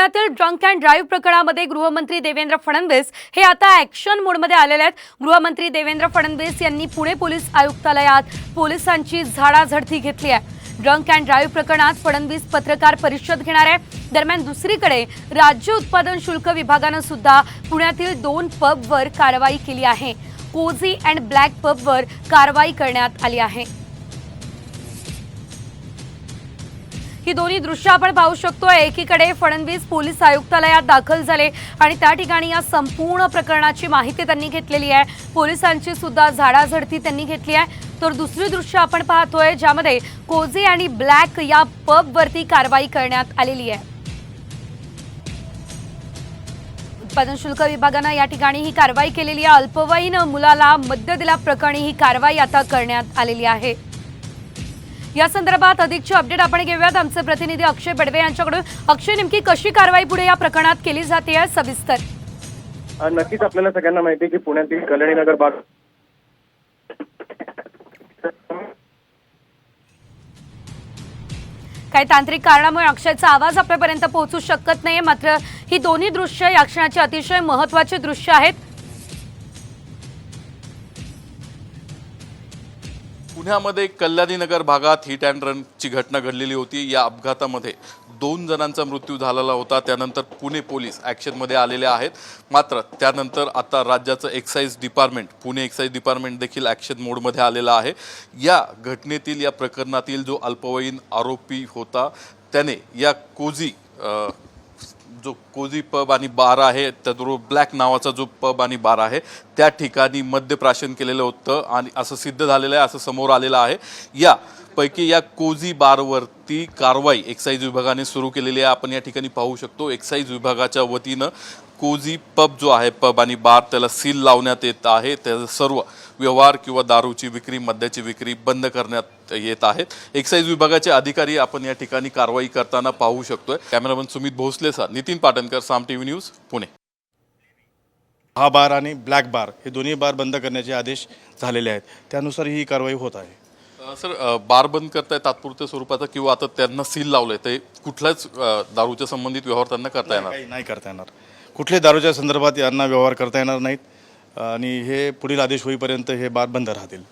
पुण्यातील drunk and drive प्रकरणामध्ये गृहमंत्री देवेंद्र फडणवीस हे आता ऍक्शन मोडमध्ये आलेले आहेत. गृहमंत्री देवेंद्र फडणवीस यांनी पुणे पोलीस आयुक्तालयात पोलिसांची झाडाझडती घेतली आहे. ड्रंक अँड ड्राईव्ह प्रकरणात फडणवीस पत्रकार परिषद घेणार आहे. दरम्यान दुसरीकडे राज्य उत्पादन शुल्क विभागानं सुद्धा पुण्यातील दोन पबवर कारवाई केली आहे. कोझी अँड ब्लॅक पबवर कारवाई करण्यात आली आहे. ही दोन्ही दृश्य आपण पाहू शकतो एकीकडे फडणवीस पोलीस आयुक्तालयात दाखल झाले आणि त्या ठिकाणी या संपूर्ण प्रकरणाची माहिती त्यांनी घेतलेली आहे. पोलिसांची सुद्धा झाडाझडती त्यांनी घेतली आहे. तर दुसरी दृश्य आपण पाहतोय ज्यामध्ये कोझे आणि ब्लॅक या पबवरती कारवाई करण्यात आलेली आहे. उत्पादन शुल्क विभागानं या ठिकाणी ही कारवाई केलेली आहे. अल्पवयीन मुलाला मद्य दिल्याप्रकरणी ही कारवाई आता करण्यात आलेली आहे. या संदर्भात अधिकची अपडेट आपण घेऊयात. आमचे प्रतिनिधी अक्षय बडवे यांच्याकडून. अक्षय नेमकी कशी कारवाई पुढे या प्रकरणात केली जाते आहे सविस्तर. नक्कीच आपल्याला सगळ्यांना माहिती आहे की पुण्यातील कल्याणी नगर भाग काही तांत्रिक कारणामुळे अक्षयचा आवाज आपल्यापर्यंत पोहोचू शकत नाहीये. मात्र ही दोन्ही दृश्य या क्षणाची अतिशय महत्वाची दृश्य आहेत. पुण्यामध्ये कल्याणीनगर भागात हिट अँड रनची घटना घडलेली होती. या अपघातामध्ये दोन जणांचा मृत्यू झालेला होता. त्यानंतर पुणे पोलीस ॲक्शनमध्ये आलेले आहेत. मात्र त्यानंतर आता राज्याचं excise department Pune excise department देखील ॲक्शन मोडमध्ये आलेलं आहे. या घटनेतील या प्रकरणातील जो अल्पवयीन आरोपी होता त्याने या कोझी जो कोझी पब आणि बार आहे त्याचबरोबर ब्लॅक नावाचा जो पब आणि बार आहे त्या ठिकाणी मद्यप्राशन केलेलं होतं आणि असं सिद्ध झालेलं आहे असं समोर आलेलं आहे. या पैकी या कोझी बारवरती कारवाई एक्साईज विभागाने सुरू केलेली आहे. आपण या ठिकाणी पाहू शकतो एक्साईज विभागाच्या वतीनं कोझी पब जो आहे पब आणि बार त्याला सील लावण्यात येत आहे. त्याचं सर्व व्यवहार किंवा दारूची विक्री मद्याची विक्री बंद करण्यात येत आहेत. एक्साईज विभागाचे अधिकारी आपण या ठिकाणी कारवाई करताना पाहू शकतोय. Cameraman Sumit Bhosale sir Nitin Patankar Saam TV news Pune. हा बार आणि ब्लॅक बार हे दोन्ही बार बंद करण्याचे आदेश झालेले आहेत. त्यानुसार ही कारवाई होत आहे. सर बार बंद करताय तात्पुरत्या स्वरूपाचा किंवा आता त्यांना सील लावलंय ते कुठल्याच दारूच्या संबंधित व्यवहार त्यांना करता येणार? काही नाही करता येणार. कुठल्याही दारूच्या संदर्भात यांना व्यवहार करता येणार नाहीत. आणि हे पुढील आदेश होईपर्यंत हे बार बंद राहतील.